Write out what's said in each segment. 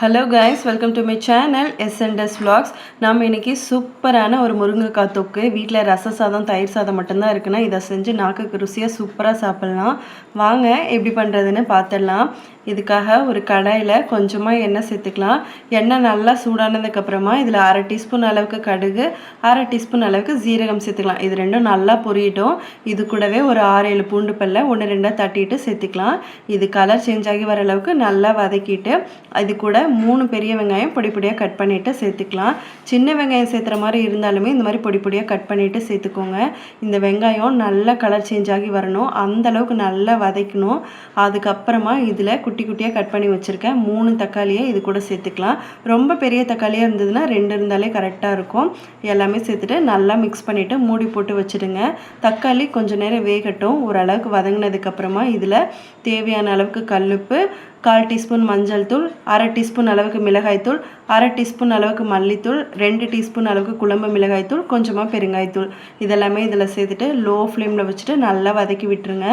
Hello guys welcome to my channel SNDs vlogs நாம் இன்றைக்கி சூப்பரான ஒரு முருங்கைக்காய் தொக்கு. வீட்டில் ரச சாதம் தயிர் சாதம் மட்டும்தான் இருக்குன்னா இதை செஞ்சு நாக்குக்கு ருசியாக சூப்பராக சாப்பிட்லாம். வாங்க எப்படி பண்ணுறதுன்னு பார்த்துடலாம் இதுக்காக ஒரு கடாயில் கொஞ்சமாக எண்ணெய் சேர்த்துக்கலாம். எண்ணெய் நல்லா சூடானதுக்கப்புறமா இதில் அரை டீஸ்பூன் அளவுக்கு கடுகு அரை டீஸ்பூன் அளவுக்கு ஜீரகம் சேர்த்துக்கலாம். இது ரெண்டும் நல்லா பொரியட்டும். இது கூடவே ஒரு ஆறு ஏழு பூண்டு பல்ல ஒன்று ரெண்டாக தட்டிட்டு சேர்த்துக்கலாம். இது கலர் சேஞ்ச் ஆகி வர அளவுக்கு நல்லா வதக்கிட்டு இது கூட மூணு பெரிய வெங்காயம் பொடி பொடியாக கட் பண்ணிவிட்டு சேர்த்துக்கலாம். சின்ன வெங்காயம் சேர்த்துற மாதிரி இருந்தாலுமே இந்த மாதிரி பொடி பொடியாக கட் பண்ணிவிட்டு சேர்த்துக்கோங்க. இந்த வெங்காயம் நல்லா கலர் சேஞ்ச் ஆகி வரணும். அந்த அளவுக்கு நல்லா வதக்கணும். அதுக்கப்புறமா இதில் குட்டி குட்டியாக கட் பண்ணி வச்சுருக்கேன் மூணு தக்காளியை இது கூட சேர்த்துக்கலாம். ரொம்ப பெரிய தக்காளியாக இருந்ததுன்னா ரெண்டு இருந்தாலே கரெக்டாக இருக்கும். எல்லாமே சேர்த்துட்டு நல்லா மிக்ஸ் பண்ணிவிட்டு மூடி போட்டு வச்சுடுங்க. தக்காளி கொஞ்சம் நேரம் வேகட்டும். ஓரளவுக்கு வதங்கினதுக்கப்புறமா இதில் தேவையான அளவுக்கு கல்லுப்பு கால் டீஸ்பூன் மஞ்சள் தூள் அரை டீஸ்பூன் அளவுக்கு மிளகாய்த்தூள் அரை டீஸ்பூன் அளவுக்கு மல்லித்தூள் ரெண்டு டீஸ்பூன் அளவுக்கு குழம்பு மிளகாய்த்தூள் கொஞ்சமாக பெருங்காய்த்தூள் இதெல்லாமே இதில் சேர்த்துட்டு லோ ஃப்ளேமில் வச்சுட்டு நல்லா வதக்கி விட்டுருங்க.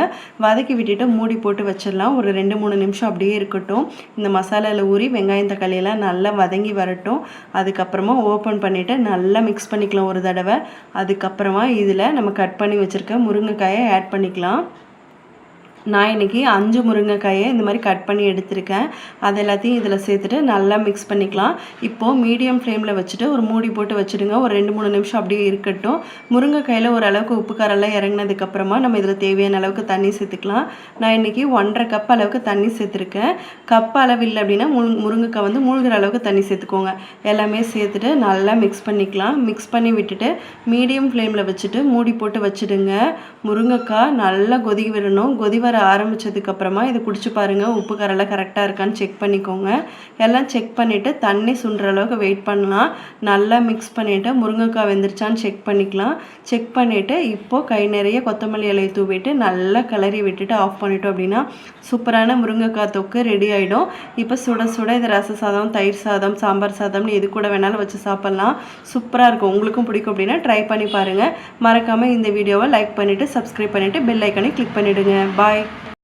வதக்கி விட்டுட்டு மூடி போட்டு வச்சிடலாம். ஒரு ரெண்டு மூணு நிமிஷம் அப்படியே இருக்கட்டும். இந்த மசாலாவில் ஊறி வெங்காயம் தக்காளியெல்லாம் நல்லா வதங்கி வரட்டும். அதுக்கப்புறமா ஓப்பன் பண்ணிவிட்டு நல்லா மிக்ஸ் பண்ணிக்கலாம் ஒரு தடவை. அதுக்கப்புறமா இதில் நம்ம கட் பண்ணி வச்சுருக்க முருங்கைக்காயை ஆட் பண்ணிக்கலாம். நான் இன்றைக்கி அஞ்சு முருங்கைக்காயை இந்த மாதிரி கட் பண்ணி எடுத்திருக்கேன். அது எல்லாத்தையும் இதில் சேர்த்துட்டு நல்லா மிக்ஸ் பண்ணிக்கலாம். இப்போது மீடியம் ஃப்ளேமில் வச்சுட்டு ஒரு மூடி போட்டு வச்சுடுங்க. ஒரு ரெண்டு மூணு நிமிஷம் அப்படியே இருக்கட்டும். முருங்கைக்காயில் ஓரளவுக்கு உப்பு காரெல்லாம் இறங்கினதுக்கப்புறமா நம்ம இதில் தேவையான அளவுக்கு தண்ணி சேர்த்துக்கலாம். நான் இன்றைக்கி ஒன்றரை கப் அளவுக்கு தண்ணி சேர்த்துருக்கேன். கப் அளவு இல்லை அப்படின்னா முரு முருங்கைக்காய் வந்து மூழ்கிற அளவுக்கு தண்ணி சேர்த்துக்கோங்க. எல்லாமே சேர்த்துட்டு நல்லா மிக்ஸ் பண்ணிக்கலாம். மிக்ஸ் பண்ணி விட்டுட்டு மீடியம் ஃப்ளேமில் வச்சுட்டு மூடி போட்டு வச்சுடுங்க. முருங்கைக்காய் நல்லா கொதி விடணும். கொதி வர ஆரம்பித்ததுக்கப்புறமா இதை குடிச்சு பாருங்கள் உப்பு கரெல்லாம் கரெக்டாக இருக்கான்னு செக் பண்ணிக்கோங்க. எல்லாம் செக் பண்ணிவிட்டு தண்ணி சுண்டுற அளவுக்கு வெயிட் பண்ணலாம். நல்லா மிக்ஸ் பண்ணிவிட்டு முருங்கைக்காய் வெந்துருச்சான்னு செக் பண்ணிக்கலாம். செக் பண்ணிவிட்டு இப்போது கை நிறைய கொத்தமல்லி இலையை தூவிட்டு நல்லா கிளறி விட்டுட்டு ஆஃப் பண்ணிட்டோம் அப்படின்னா சூப்பரான முருங்கைக்காய் தொக்கு ரெடி ஆகிடும் இப்போ சுட சுட இது ரச சாதம் தயிர் சாதம் சாம்பார் சாதம்னு எது கூட வேணாலும் வச்சு சாப்பிட்லாம். சூப்பராக இருக்கும். உங்களுக்கும் பிடிக்கும் அப்படின்னா ட்ரை பண்ணி பாருங்கள் மறக்காமல் இந்த வீடியோவை லைக் பண்ணிவிட்டு சப்ஸ்கிரைப் பண்ணிவிட்டு பெல் ஐக்கனை கிளிக் பண்ணிவிடுங்க பாய் Bye.